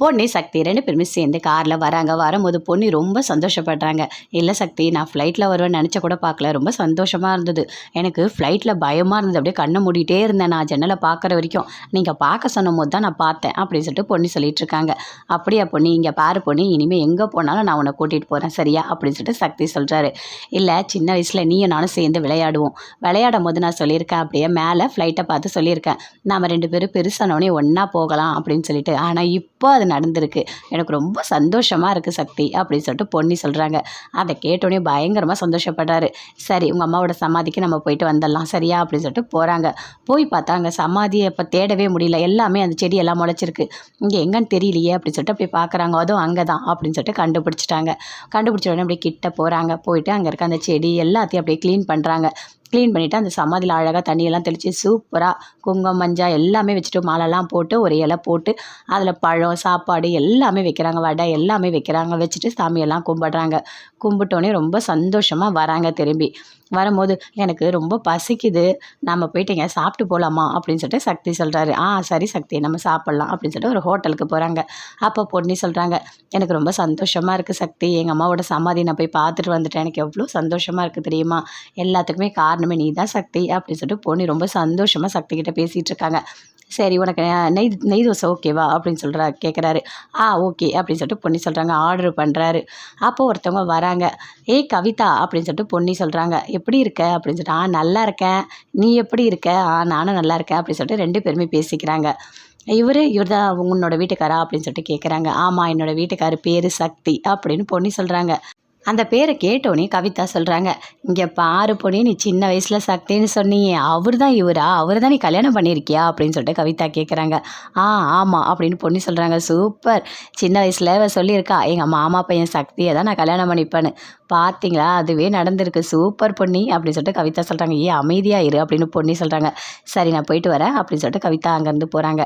பொன்னி சக்தி ரெண்டு பேருமே சேர்ந்து காரில் வராங்க. வரும்போது பொன்னி ரொம்ப சந்தோஷப்படுறாங்க. இல்லை சக்தி நான் ஃப்ளைட்டில் வருவேன் நினச்ச கூட பார்க்கல. ரொம்ப சந்தோஷமாக இருந்தது. எனக்கு ஃப்ளைட்டில் பயமாக இருந்தது. அப்படியே கண்ணை மூடிட்டே இருந்தேன் நான் ஜன்னலை பார்க்குற வரைக்கும். நீங்கள் பார்க்க சொன்னும் போது தான் நான் பார்த்தேன். அப்படின்னு சொல்லிட்டு பொன்னி சொல்லிட்டு இருக்காங்க. அப்படியா பொண்ணி இங்கே பாரு பொன்னி இனிமேல் எங்கே போனாலும் நான் உன்னை கூட்டிகிட்டு போகிறேன் சரியா? அப்படின்னு சொல்லிட்டு சக்தி சொல்கிறாரு இல்லை சின்ன வயசில் நீயும் நானும் சேர்ந்து விளையாடுவோம். விளையாடும் போது நான் சொல்லியிருக்கேன். அப்படியே மேலே ஃப்ளைட்டை பார்த்து சொல்லியிருக்கேன். நாம் ரெண்டு பேரும் பெருசானோடனே ஒன்றா போகலாம். அப்படின்னு சொல்லிட்டு. ஆனால் இப்போ அது நடந்திருக்கு. எனக்கு ரொம்ப சந்தோஷமாக இருக்குது சக்தி அப்படின்னு சொல்லிட்டு பொன்னி சொல்கிறாங்க அதை கேட்டோடனே பயங்கரமாக சந்தோஷப்படுறாரு சரி உங்கள் அம்மாவோட சமாதிக்கு நம்ம போயிட்டு வந்துடலாம் சரியா? அப்படின்னு சொல்லிட்டு போகிறாங்க போய் பார்த்தா அங்கே சமாதியை இப்போ தேடவே முடியல. எல்லாமே அந்த செடி எல்லாம் முளைச்சிருக்கு. இங்கே எங்கன்னு தெரியலையே? அப்படின்னு சொல்லிட்டு அப்படி பார்க்குறாங்க. அதுவும் அங்கே தான் அப்படின்னு சொல்லிட்டு கண்டுபிடிச்சிட்டாங்க. கண்டுபிடிச்ச உடனே அப்படியே கிட்ட போகிறாங்க போயிட்டு அங்கே இருக்க அந்த செடி எல்லாத்தையும் அப்படியே க்ளீன் பண்ணுறாங்க க்ளீன் பண்ணிவிட்டு அந்த சமாதியில் அழகாக தண்ணியெல்லாம் தெளித்து சூப்பராக குங்குமம் மஞ்சள் எல்லாமே வச்சுட்டு மாலைலாம் போட்டு ஒரு இலை போட்டு அதில் பழம் சாப்பாடு எல்லாமே வைக்கிறாங்க. வடை எல்லாமே வைக்கிறாங்க. வச்சுட்டு சாமியெல்லாம் கும்பிட்றாங்க. கும்பிட்டோன்னே ரொம்ப சந்தோஷமாக வராங்க திரும்பி. வரும்போது எனக்கு ரொம்ப பசிக்குது. நம்ம போயிட்டு எங்கே சாப்பிட்டு போகலாமா அப்படின்னு சொல்லிட்டு சக்தி சொல்கிறாரு ஆ சரி சக்தி நம்ம சாப்பிட்லாம். அப்படின்னு சொல்லிட்டு ஒரு ஹோட்டலுக்கு போகிறாங்க அப்போ பொன்னி சொல்கிறாங்க எனக்கு ரொம்ப சந்தோஷமாக இருக்குது சக்தி. எங்கள் அம்மாவோட சமாதி நான் போய் பார்த்துட்டு வந்துட்டேன். எனக்கு எவ்வளோ சந்தோஷமாக இருக்குது தெரியுமா? எல்லாத்துக்குமே காரணமே நீ தான் சக்தி. அப்படின்னு சொல்லிட்டு பொன்னி ரொம்ப சந்தோஷமாக சக்தி கிட்டே பேசிகிட்டு இருக்காங்க. சரி உனக்கு நெய் நெய் தோசை ஓகேவா அப்படின்னு சொல்கிறா கேட்குறாரு ஆ ஓகே அப்படின்னு சொல்லிட்டு பொன்னி சொல்கிறாங்க ஆர்டர் பண்ணுறாரு அப்போ ஒருத்தவங்க வராங்க. ஏய் கவிதா அப்படின்னு சொல்லிட்டு பொன்னி சொல்கிறாங்க எப்படி இருக்க? அப்படின்னு சொல்லிட்டு ஆ நல்லா இருக்கேன். நீ எப்படி இருக்க? ஆ நானும் நல்லா இருக்கேன். அப்படின்னு சொல்லிட்டு ரெண்டு பேருமே பேசிக்கிறாங்க. இவர் இவர் தான் உன்னோட வீட்டுக்காரா அப்படின்னு சொல்லிட்டு கேட்குறாங்க ஆமாம் என்னோட வீட்டுக்கார் பேர் சக்தி அப்படின்னு பொன்னி சொல்கிறாங்க அந்த பேரை கேட்டோன்னே கவிதா சொல்கிறாங்க இங்கே பாரு பொண்ணி நீ சின்ன வயசில் சக்தின்னு சொன்னியே அவர் தான் இவரா? அவர் தான் நீ கல்யாணம் பண்ணியிருக்கியா? அப்படின்னு சொல்லிட்டு கவிதா கேட்குறாங்க ஆ ஆமாம் அப்படின்னு பொண்ணு சொல்கிறாங்க சூப்பர் சின்ன வயசில் இவ சொல்லியிருக்கா எங்கள் மாமா பையன் சக்தியை தான் நான் கல்யாணம் பண்ணிப்பேன்னு. பார்த்தீங்களா அதுவே நடந்திருக்கு. சூப்பர் பொன்னி அப்படின்னு சொல்லிட்டு கவிதா சொல்கிறாங்க ஏ அமைதியாக இரு அப்படின்னு பொன்னி சொல்கிறாங்க சரி நான் போயிட்டு வரேன் அப்படின்னு சொல்லிட்டு கவிதா அங்கேருந்து போகிறாங்க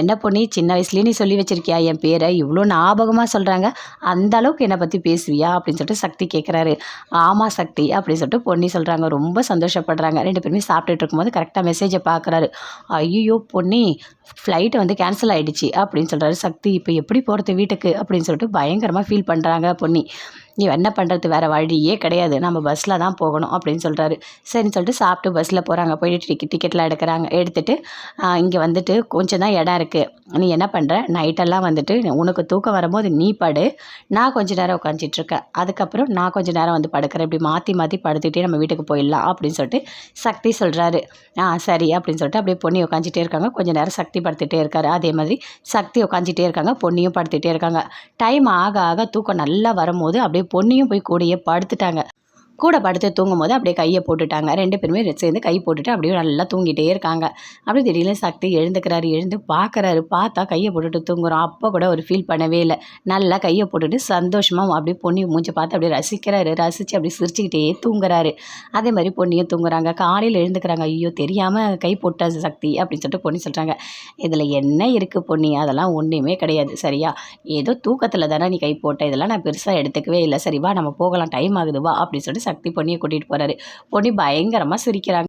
என்ன பொண்ணி சின்ன வயசுலேயே நீ சொல்லி வச்சிருக்கியா? என் பேரை இவ்வளோ ஞாபகமாக சொல்கிறாங்க அந்த அளவுக்கு என்னை பற்றி பேசுவியா? அப்படின்னு சொல்லிட்டு சக்தி கேட்குறாரு ஆமாம் சக்தி அப்படின்னு சொல்லிட்டு பொன்னி சொல்கிறாங்க ரொம்ப சந்தோஷப்படுறாங்க. ரெண்டு பேருமே சாப்பிட்டுட்டு இருக்கும்போது கரெக்டாக மெசேஜை பார்க்குறாரு ஐயோ பொன்னி ஃப்ளைட்டு வந்து கேன்சல் ஆகிடுச்சு அப்படின்னு சொல்கிறாரு சக்தி இப்போ எப்படி போகிறது வீட்டுக்கு? அப்படின்னு சொல்லிட்டு பயங்கரமாக ஃபீல் பண்ணுறாங்க பொன்னி. நீ என்ன பண்ணுறது வேறு வழியே கிடையாது. நம்ம பஸ்ஸில் தான் போகணும் அப்படின்னு சொல்கிறாரு சரின்னு சொல்லிட்டு சாப்பிட்டு பஸ்ஸில் போகிறாங்க போயிட்டு டிக்கெட் டிக்கெட்லாம் எடுக்கிறாங்க. எடுத்துகிட்டு இங்கே வந்துட்டு கொஞ்சம் தான் இடம் இருக்குது நீ என்ன பண்ணுற நைட்டெல்லாம் வந்துட்டு உனக்கு தூக்கம் வரும்போது நீ படு. நான் கொஞ்ச நேரம் உட்காந்துட்ருக்கேன் அதுக்கப்புறம் நான் கொஞ்சம் நேரம் வந்து படுக்கிறேன். இப்படி மாற்றி மாற்றி படுத்துக்கிட்டே நம்ம வீட்டுக்கு போயிடலாம் அப்படின்னு சொல்லிட்டு சக்தி சொல்கிறாரு ஆ சரி அப்படின்னு சொல்லிட்டு அப்படியே பொண்ணி உட்காந்துட்டே இருக்காங்க. கொஞ்சம் நேரம் சக்தி படுத்துகிட்டே இருக்காரு. அதே மாதிரி சக்தி உட்காந்துட்டே இருக்காங்க. பொண்ணியும் படுத்துகிட்டே இருக்காங்க. டைம் ஆக ஆக தூக்கம் நல்லா வரும்போது அப்படியே பொண்ணையும் போய் கூடயே படுத்துட்டாங்க. கூட படுத்து தூங்கும் போது அப்படியே கையை போட்டுட்டாங்க. ரெண்டு பேருமே சேர்ந்து கை போட்டுட்டு அப்படியே நல்லா தூங்கிட்டே இருக்காங்க. அப்படியே திடீர்னு சக்தி எழுந்துக்கிறாரு எழுந்து பார்க்குறாரு. பார்த்தா கையை போட்டுட்டு தூங்குறோம் அப்போ கூட ஒரு ஃபீல் பண்ணவே இல்லை. நல்லா கையை போட்டுட்டு சந்தோஷமாக அப்படியே பொண்ணி மூஞ்சி பார்த்து அப்படியே ரசிக்கிறாரு. ரசித்து அப்படியே சிரிச்சுக்கிட்டே தூங்குறாரு. அதே மாதிரி பொண்ணியும் தூங்குறாங்க. காலையில் எழுந்துக்கிறாங்க. ஐயோ தெரியாமல் கை போட்ட சக்தி அப்படின்னு சொல்லிட்டு பொண்ணி சொல்கிறாங்க இதில் என்ன இருக்குது பொண்ணி? அதெல்லாம் ஒன்றுமே கிடையாது. சரியா? ஏதோ தூக்கத்தில் தானே நீ கை போட்ட. இதெல்லாம் நான் பெருசாக எடுத்துக்கவே இல்லை. சரி வா நம்ம போகலாம். டைம் ஆகுது. வா அப்படின்னு சொல்லிட்டு சக்தி பொண்ணியை கூட்டிகிட்டு போகிறாரு பொண்ணி பயங்கரமாக சிரிக்கிறாங்க.